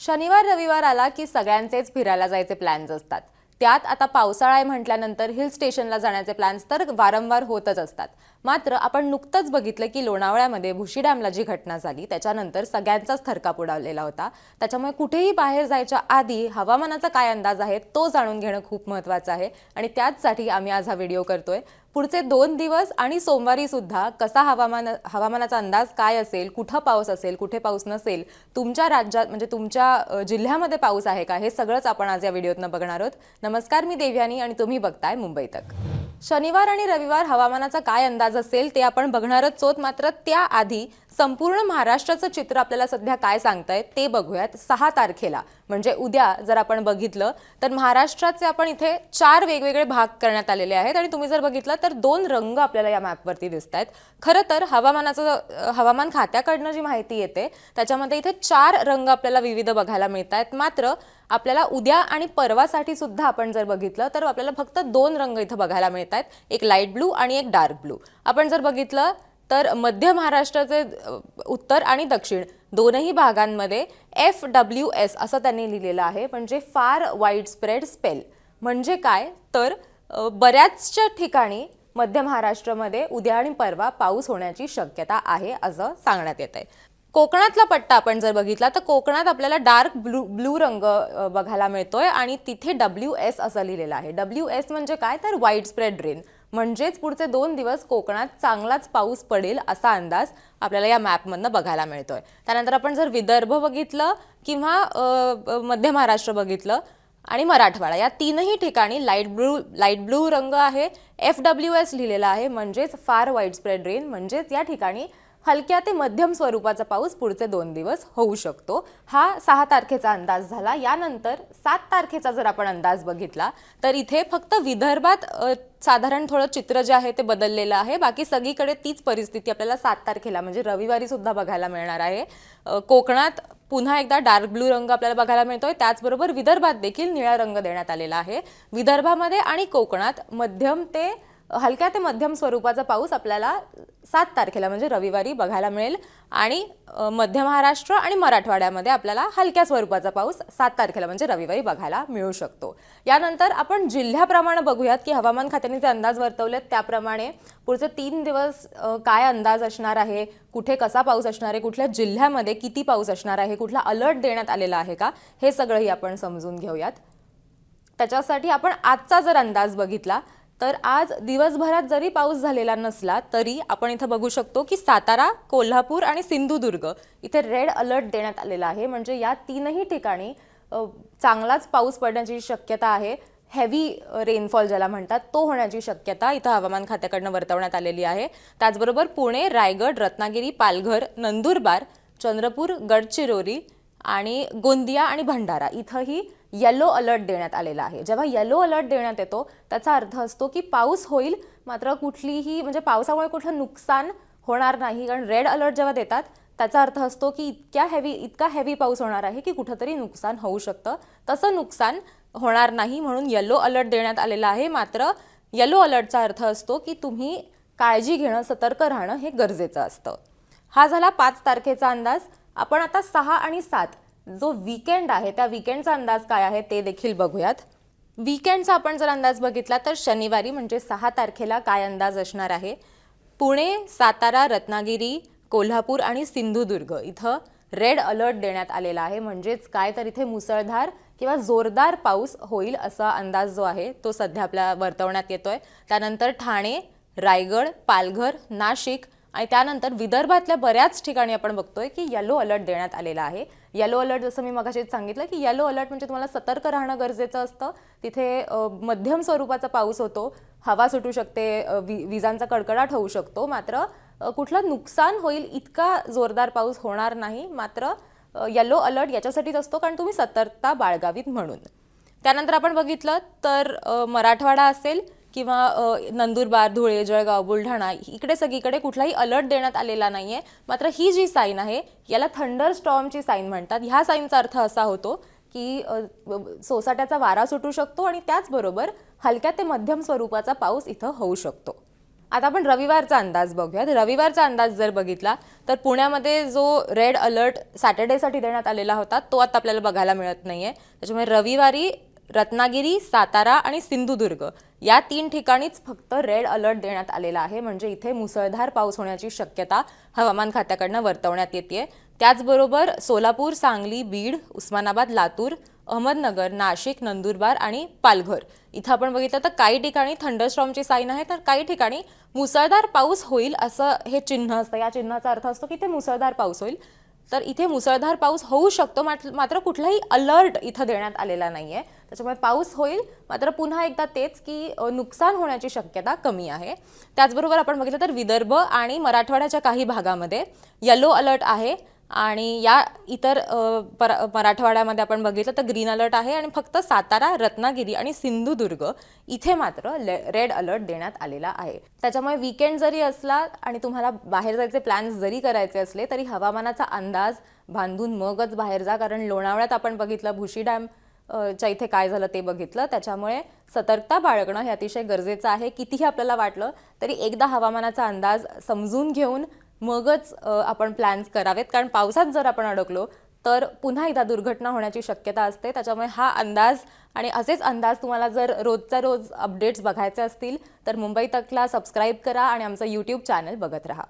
शनिवार रविवार आला की सगळ्यांचेच फिरायला जायचे प्लॅन्स असतात. त्यात आता पावसाळा आहे म्हटल्यानंतर हिल स्टेशनला जाण्याचे प्लॅन्स तर वारंवार होतच असतात. मात्र आपण नुकतंच बघितलं की लोणावळ्यामध्ये भुशी डॅमला जी घटना झाली त्याच्यानंतर सगळ्यांचाच थरकाप उडावलेला होता. त्याच्यामुळे कुठेही बाहेर जायच्या आधी हवामानाचा काय अंदाज आहे तो जाणून घेणं खूप महत्त्वाचं आहे. आणि त्याचसाठी आम्ही आज हा व्हिडिओ करतोय. पुढचे दोन दिवस आणि सोमवारी सुद्धा कसा हवामान हवामानाचा अंदाज काय असेल कुठं पाऊस असेल कुठे पाऊस नसेल तुमच्या राज्यात म्हणजे तुमच्या जिल्ह्यामध्ये पाऊस आहे का हे सगळंच आपण आज या व्हिडिओतनं बघणार आहोत. नमस्कार मी देव्यानी आणि तुम्ही बघताय मुंबई तक. शनिवार आणि रविवार हवामानाचा काय अंदाज असेल ते आपण बघणारच आहोत मात्र त्याआधी संपूर्ण महाराष्ट्राचं चित्र आपल्याला सध्या काय सांगतायत ते बघूयात. सहा तारखेला. म्हणजे उद्या जर आपण बघितलं तर महाराष्ट्राचे आपण इथे चार वेगवेगळे भाग करण्यात आलेले आहेत. आणि तुम्ही जर बघितलं तर दोन रंग आपल्याला या मॅपवरती दिसत आहेत खरं तर हवामानाचं हवामान खात्याकडनं जी माहिती येते त्याच्यामध्ये इथे चार रंग आपल्याला विविध बघायला मिळत आहेत मात्र आपल्याला उद्या आणि परवासाठी सुद्धा आपण जर बघितलं तर आपल्याला फक्त दोन रंग इथं बघायला मिळत आहेत एक लाइट ब्लू आणि एक डार्क ब्लू आपण जर बघितलं तर मध्य महाराष्ट्राचे उत्तर आणि दक्षिण. दोनही भागांमध्ये एफ डब्ल्यू एस असं त्यांनी लिहिलेलं आहे. म्हणजे फार वाईड स्प्रेड स्पेल म्हणजे काय? तर बऱ्याचशा ठिकाणी मध्य महाराष्ट्रामध्ये उद्या आणि परवा पाऊस होण्याची शक्यता आहे असं सांगण्यात येत आहे. कोकणातला पट्टा आपण जर बघितला तर कोकणात आपल्याला डार्क ब्लू ब्लू रंग बघायला मिळतोय आणि तिथे डब्ल्यू एस असं लिहिलेलं आहे. डब्ल्यू एस म्हणजे काय? तर वाईड स्प्रेड रेन म्हणजेच पुढचे दोन दिवस कोकणात चांगलाच पाऊस पडेल असा अंदाज आपल्याला या मॅपमधनं बघायला मिळतोय. त्यानंतर आपण जर विदर्भ बघितलं किंवा मध्य महाराष्ट्र बघितलं आणि मराठवाडा या तीनही ठिकाणी लाइट ब्लू लाइट ब्लू रंग आहे. एफ डब्ल्यू एस लिहिलेला आहे म्हणजेच फार वाईड स्प्रेड रेन म्हणजेच या ठिकाणी हलक्या ते मध्यम स्वरूपाचा पाऊस पुढचे दोन दिवस होऊ शकतो. हा सहा तारखेचा अंदाज झाला. यानंतर सात तारखेचा जर आपण अंदाज बघितला तर इथे फक्त विदर्भात साधारण थोडं चित्र जे आहे ते बदललेलं आहे. बाकी सगळीकडे तीच परिस्थिती आपल्याला सात तारखेला म्हणजे रविवारी सुद्धा बघायला मिळणार आहे. कोकणात पुन्हा एकदा डार्क ब्लू रंग आपल्याला बघायला मिळतोय. त्याचबरोबर विदर्भात देखील निळा रंग देण्यात आलेला आहे. विदर्भामध्ये आणि कोकणात मध्यम ते हलक्या ते मध्यम स्वरूपाचा पाऊस आपल्याला सात तारखेला म्हणजे रविवारी बघायला मिळेल. आणि मध्य महाराष्ट्र आणि मराठवाड्यामध्ये आपल्याला हलक्या स्वरूपाचा पाऊस सात तारखेला म्हणजे रविवारी बघायला मिळू शकतो. यानंतर आपण जिल्ह्याप्रमाणे बघूयात की हवामान खात्याने जे अंदाज वर्तवलेत त्याप्रमाणे पुढचे तीन दिवस काय अंदाज असणार आहे? कुठे कसा पाऊस असणार आहे? कुठल्या जिल्ह्यामध्ये किती पाऊस असणार आहे? कुठला अलर्ट देण्यात आलेला आहे का? हे सगळंही आपण समजून घेऊयात. त्याच्यासाठी आपण आजचा जर अंदाज बघितला तर आज दिवसभरात जरी पाऊस झालेला नसला तरी आपण इथं बघू शकतो की सातारा कोल्हापूर आणि सिंधुदुर्ग इथे रेड अलर्ट देण्यात आलेला आहे. म्हणजे या तीनही ठिकाणी चांगलाच पाऊस पडण्याची शक्यता आहे. हेवी रेनफॉल ज्याला म्हणतात तो होण्याची शक्यता इथं हवामान खात्याकडनं वर्तवण्यात आलेली आहे. त्याचबरोबर पुणे रायगड रत्नागिरी पालघर नंदुरबार चंद्रपूर गडचिरोली आणि गोंदिया आणि भंडारा इथंही येलो अलर्ट देण्यात आलेला आहे. जेव्हा येलो अलर्ट देण्यात येतो त्याचा अर्थ असतो की पाऊस होईल मात्र कुठलीही म्हणजे पावसामुळे कुठलं नुकसान होणार नाही. कारण रेड अलर्ट जेव्हा देतात त्याचा अर्थ असतो की इतक्या हेवी इतका हेवी पाऊस होणार आहे की कुठंतरी नुकसान होऊ शकतं. तसं नुकसान होणार नाही म्हणून येलो अलर्ट देण्यात आलेला आहे. मात्र येलो अलर्टचा अर्थ असतो की तुम्ही काळजी घेणं सतर्क राहणं हे गरजेचं असतं. हा झाला पाच तारखेचा अंदाज. आपण आता सहा आणि सात जो वीकेंड आहे त्या वीकेंडचा अंदाज काय आहे ते देखील बघूयात. वीकेंडचा आपण जर अंदाज बघितला तर शनिवारी म्हणजे सहा तारखेला काय अंदाज असणार आहे? पुणे सातारा रत्नागिरी कोल्हापूर आणि सिंधुदुर्ग इथं रेड अलर्ट देण्यात आलेला आहे. म्हणजेच काय तर इथे मुसळधार किंवा जोरदार पाऊस होईल असा अंदाज जो आहे तो सध्या आपल्या वर्तवण्यात येतोय. त्यानंतर ठाणे रायगड पालघर नाशिक आणि त्यानंतर विदर्भातल्या बऱ्याच ठिकाणी आपण बघतोय की येलो अलर्ट देण्यात आलेला आहे. येलो अलर्ट जसं मी मगाशीच सांगितलं की येलो अलर्ट म्हणजे तुम्हाला सतर्क राहणं गरजेचं असतं. तिथे मध्यम स्वरूपाचा पाऊस होतो. हवा सुटू शकते वि विजांचा कडकडाट होऊ शकतो. मात्र कुठलं नुकसान होईल इतका जोरदार पाऊस होणार नाही. मात्र येलो अलर्ट याच्यासाठीच असतो कारण तुम्ही सतर्कता बाळगावीत म्हणून. त्यानंतर आपण बघितलं तर मराठवाडा असेल किंवा नंदुरबार धुळे जळगाव बुलढाणा इकडे सगळीकडे कुठलाही अलर्ट देण्यात आलेला नाही आहे मात्र ही जी साईन आहे याला थंडर स्टॉर्मची साईन म्हणतात. ह्या साईनचा अर्थ असा होतो की सोसाट्याचा वारा सुटू शकतो आणि त्याचबरोबर हलक्या ते मध्यम स्वरूपाचा पाऊस इथं होऊ शकतो. आता आपण रविवारचा अंदाज बघूयात. रविवारचा अंदाज जर बघितला तर पुण्यामध्ये जो रेड अलर्ट सॅटर्डेसाठी देण्यात आलेला होता तो आता आपल्याला बघायला मिळत नाही आहे त्याच्यामुळे रविवारी रत्नागिरी सातारा आणि सिंधुदुर्ग. या तीन ठिकाणीच फक्त रेड अलर्ट देण्यात आलेला आहे. म्हणजे इथे मुसळधार पाऊस होण्याची शक्यता हवामान खात्याकडनं वर्तवण्यात येते त्याचबरोबर सोलापूर सांगली बीड उस्मानाबाद लातूर अहमदनगर नाशिक नंदुरबार आणि पालघर. इथं आपण बघितलं तर काही ठिकाणी थंडरस्टॉर्मची साईन आहे तर काही ठिकाणी मुसळधार पाऊस होईल असं हे चिन्ह असतं. या चिन्हाचा अर्थ असतो की ते मुसळधार पाऊस होईल. तर इथे मुसळधार पाऊस होऊ शकतो मात्र मात्र कुठलाही अलर्ट इथं देण्यात आलेला नाहीये. त्याच्यामुळे पाऊस होईल मात्र पुन्हा एकदा तेच की नुकसान होण्याची शक्यता कमी आहे. त्याचबरोबर आपण बघितलं तर विदर्भ आणि मराठवाड्याच्या काही भागामध्ये येलो अलर्ट आहे. आणि या इतर पर मराठवाड्यामध्ये आपण बघितलं तर ग्रीन अलर्ट आहे आणि फक्त सातारा रत्नागिरी आणि सिंधुदुर्ग इथे मात्र रेड अलर्ट देण्यात आलेला आहे. त्याच्यामुळे वीकेंड जरी असला आणि तुम्हाला बाहेर जायचे प्लॅन्स जरी करायचे असले तरी हवामानाचा अंदाज बांधून मगच बाहेर जा. कारण लोणावळ्यात आपण बघितलं भुशी डॅम च्या इथे काय झालं ते बघितलं. त्याच्यामुळे सतर्कता बाळगणं हे अतिशय गरजेचं आहे. कितीही आपल्याला वाटलं तरी एकदा हवामानाचा अंदाज समजून घेऊन मगच आपण प्लॅन्स करावेत. कारण पावसात जर आपण अडकलो तर पुन्हा एकदा दुर्घटना होण्याची शक्यता असते. त्याच्यामुळे हा अंदाज आणि असेच अंदाज तुम्हाला जर रोजचा रोज अपडेट्स बघायचे असतील तर मुंबई तकला सबस्क्राईब करा आणि आमचं यूट्यूब चॅनल बघत राहा.